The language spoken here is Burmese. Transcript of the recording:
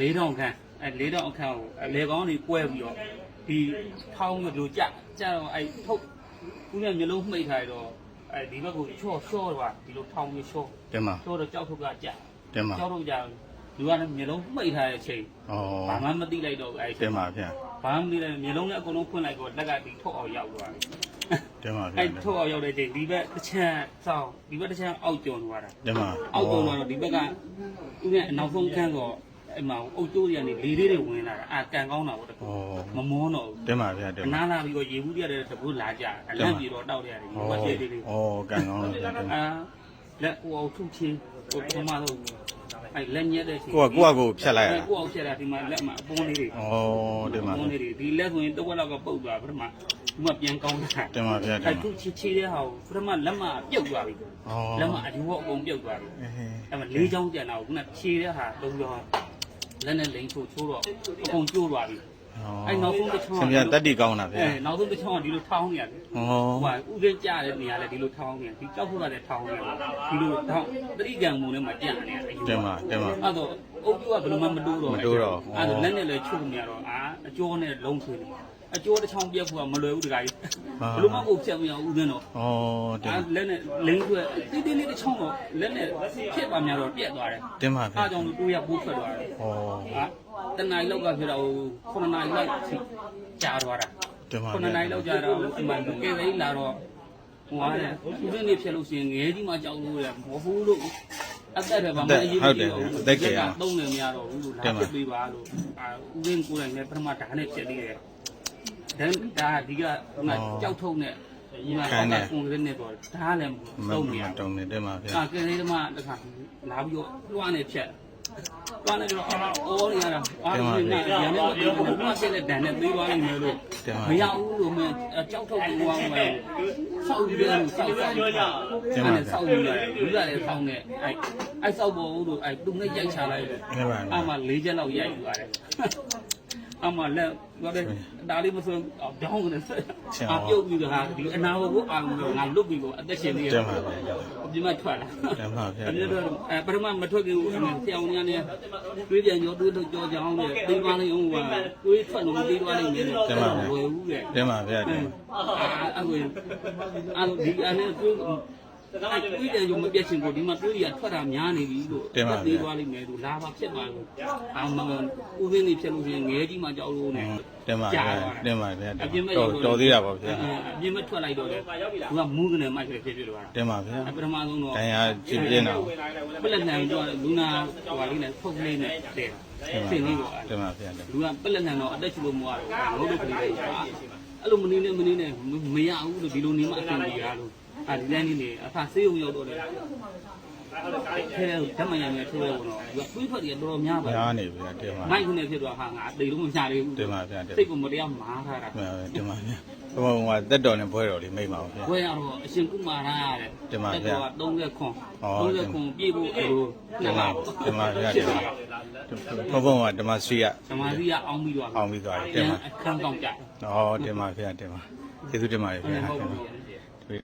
၄တောင်ခန့်အဲ၄တောင်အခန့်ကိုအလေကောင်းတွေကွဲပြီးတော့ဒီထောင်းမျိုးကြကြတော့အဲထုတ်ခုနကမျိုးလုံးမှိတ်ထားရတော့အဲဒီဘက်ကိုချော့ချော့တော့ဒီလိုထောင်းမျိုးချော့တင်ပါချော့တော့ကြောက်ထုတ်ကကြတင်ပါကြောက်ထုတ်ကြလူကလည်းမျိုးလုံးမှိတ်ထားတဲ့အချိန်ဩဘာမှမသိလိုက်တော့ဘူးအဲတင်ပါဗျာဘာမှမသိလိုက်မျိုးလုံးလည်းအကုန်လုံးဖွင့်လိုက်တော့လက်ကဒီထုတ်အောင်ရောက်သွားတယ်တင်ပါဗျာအဲထုတ်အောင်ရောက်တဲ့အချိန်ဒီဘက်တစ်ချမ်းစောင်းဒီဘက်တစ်ချမ်းအောက်ကျော်သွားတာတင်ပါအောက်ကျော်သွားတော့ဒီဘက်ကသူကနောက်ဆုံးခန်းတော့ အဲ့မှာအုတ်ကျိုးတွေကနေလေလေးတွေဝင်လာတာအာကန်ကောင်းတာပေါ့တကူဩမမောတော့ဘူးတင်ပါဗျာတင်အပါနာလာပြီးတော့ရေဘူးတွေတကူလာကြအလန့်ပြီးတော့တောက်ရတယ်ဒီဘက်ရှေ့လေးလေးဩကန်ကောင်းလို့ဗျာတင်ပါအာလက်ကိုအောင်ထုချင်းဟိုပထမဆုံးအဲ့လက်ညက်တဲ့ချိန်ကိုကကိုကကိုဖြတ်လိုက်ရတာကိုအောင်ဖြတ်တာဒီမှာလက်မှာအပွန်းလေးတွေဩတင်ပါအပွန်းလေးတွေဒီလက်ဆိုရင်တစ်ဝက်လောက်ကပုတ်သွားပထမဒီမှာပြန်ကောင်းတာတင်ပါဗျာတင်အဲ့ပါသူချီချီတဲ့ဟာကိုပထမလက်မပြုတ်သွားပြီဩလက်မအယူအကုန်ပြုတ်သွားပြီအေးအဲ့မှာလေးချောင်းကျန်တာကိုခုနခြေတဲ့ဟာလုံးတော့ လက်နဲ့လိန်ချို့ချိုးတော့အကုန်ကျိုးသွားပြီ အဲ့နောက်ဆုံးတစ်ချောင်းဆင်ပြတက်တီကောင်းတာဗျာအဲနောက်ဆုံးတစ်ချောင်းကဒီလိုထောင်းနေရတယ်ဩဟိုကဥစဉ်ကြတဲ့နေရာလဲဒီလိုထောင်းနေဒီကြောက်ဖို့ကလည်းထောင်းနေဒီလိုထောင်းတတိကံမုံနဲ့မှကြံနေရတယ်တင်ပါတင်ပါအဲ့တော့အုပ်ကျိုးကဘယ်လိုမှမတိုးတော့မတိုးတော့အဲ့တော့လက်နဲ့လည်းချုပ်နေရတော့အာအကျိုးနဲ့လုံးဆွေးနေအကျိုးတစ်ချောင်းပြက်ဖို့ကမလွယ်ဘူးတခါကြီးဘယ်လိုမှကိုဖြတ်မရဘူးဥစဉ်တော့ဩတင်အာပါလက်နဲ့လိမ့်ဆွဲတိတိလေးတစ်ချောင်းတော့လက်နဲ့ဖြစ်ပါများတော့ပြက်သွားတယ်တင်ပါဗျာအားကြောင့်တိုးရပိုးထွက်သွားတယ်ဩဟာ တနင်္လာရီလောက်ကဖြစ်တော့9နာရီလောက်ထိကြာသွားတာတင်ပါ9နာရီလောက်ကြာတော့ဒီမှာကဲလေးလာတော့ဟိုဟာလေသူတို့နေဖြစ်လို့ရှိရင်ငဲကြီးမှကြောက်လို့ရမဟုတ်လို့အသက်တယ်ဗမာအရေးကြီးတော့သုံးနေမရတော့ဘူးလို့လာဖြစ်ပေးပါလို့အာဦးရင်းကိုယ်တိုင်လည်းပထမဓာတ်နဲ့ဖြစ်သေးတယ်ဒါဒါဒီကကြောက်ထုံးနဲ့ဒီမှာပုံရင်းနဲ့တော့ဓာတ်လည်းမသုံးမနေရတုံနေတင်ပါဗျာ အာကဲလေးဓမ္မတခါလာပြီးတော့လွှမ်းနေဖြတ် လွှမ်းနေတော့အော်နေရတာအာဒီနေ့ရန်နေတော့ဘုရားဆက်လက်တန်နဲ့သေးသွားလိမ့်မယ်လို့မရဘူးလို့မကြောက်ထုတ်ပြီးသွားမယ်ဆောက်ပြီးတယ်ဆောက်ဆောက်ဆောက်ဆောက်ပြီးတယ်လူကလည်းဆောက်နေအဲအဲဆောက်ဖို့လို့အဲသူနဲ့ရိုက်ချလိုက်တယ်တင်ပါအမှ၄ချက်လောက်ရိုက်ယူရတယ် အမှလက်ပြောတယ်ဒါလေးမဆိုဒေါင်းကနေဆက်အပြုတ်ပြီးတော့ဟာဒီအနာဘကိုအာငါလွတ်ပြီးတော့အသက်ရှင်နေရတင်ပါဗျာအပြင်မှာထွက်လာတင်ပါဗျာအပြင်တော့အဲပထမမထွက်ခင်ဦးဆရာဝန်များနဲ့တွေးပြန်ကြောတွေးလို့ကြောကြအောင်လေသိသွားလိမ့်အောင်ကတွေးထွက်လို့မသိသွားလိမ့်မယ်လို့ဝယ်ဦးတဲ့တင်ပါဗျာတင်ပါအာအခုအာဒီအနေတွေး အဲတွေးတယ်ရုံမပြတ်ချင်ကိုဒီမှာတွေးရထွက်တာများနေပြီလို့သိသွားလိမ့်မယ်လို့လာပါဖြစ်ပါလို့အာမဦးသိနေဖြစ်လို့ရှိရင်ငဲကြီးမှကြောက်လို့နဲ့တင်ပါဗျာတင်ပါဗျာအပြင်မဲ့တော်တော်သေးတာပါဗျာအပြင်မဲ့ထွက်လိုက်တော့လေသူကမူးကနေမိုက်ဖြစ်ဖြစ်လို့ရတာတင်ပါဗျာပထမဆုံးတော့တန်ရာကြည့်ပြင်းတော့ပလက်နံတော့လူနာဟိုဟာလေးနဲ့ဖုတ်ကလေးနဲ့တဲ့ဆင်းလေးကိုတင်ပါဗျာလူကပလက်နံတော့အသက်ချလို့မရတော့ငုတ်လို့ကလေးလေးအဲ့လိုမနေနဲ့မနေနဲ့မရဘူးလို့ဒီလိုနေမှအဆင်ပြေရလို့ အဲဒီလမ်းလေးနေအဖဆေးုံရောက်တော့လေခဲဓမ္မယံနဲ့ထိုးရဲဝင်တော့သူကတွေးထွက်တယ်တော်တော်များပါညာနေဗျာတင်ပါမိုက်ခုနဲ့ဖြစ်သွားဟာငါတိတ်လုံးမချသေးဘူးတင်ပါဗျာတင်စိတ်ကမတရားမာထားတာပါတင်ပါဗျာဟိုဟိုတက်တော်နဲ့ဘွဲတော်လေးမိတ်ပါဗျာဘွဲရတော့အရှင်ကုမာရရတယ်တင်ပါဗျာ30ခွန်ဩ30ခွန်ပြည့်ဖို့အလိုတင်ပါတင်ပါဗျာတင်ပါဘုံဘုံကဓမ္မစရိယသမာဓိရအောင်ပြီးတော့အောင်ပြီးသွားတယ်တင်ပါအခန်းကောင်းကြတယ်ဩတင်ပါဗျာတင်ပါကျေးဇူးတင်ပါတယ်ဗျာဟုတ်တင်ပါပြီ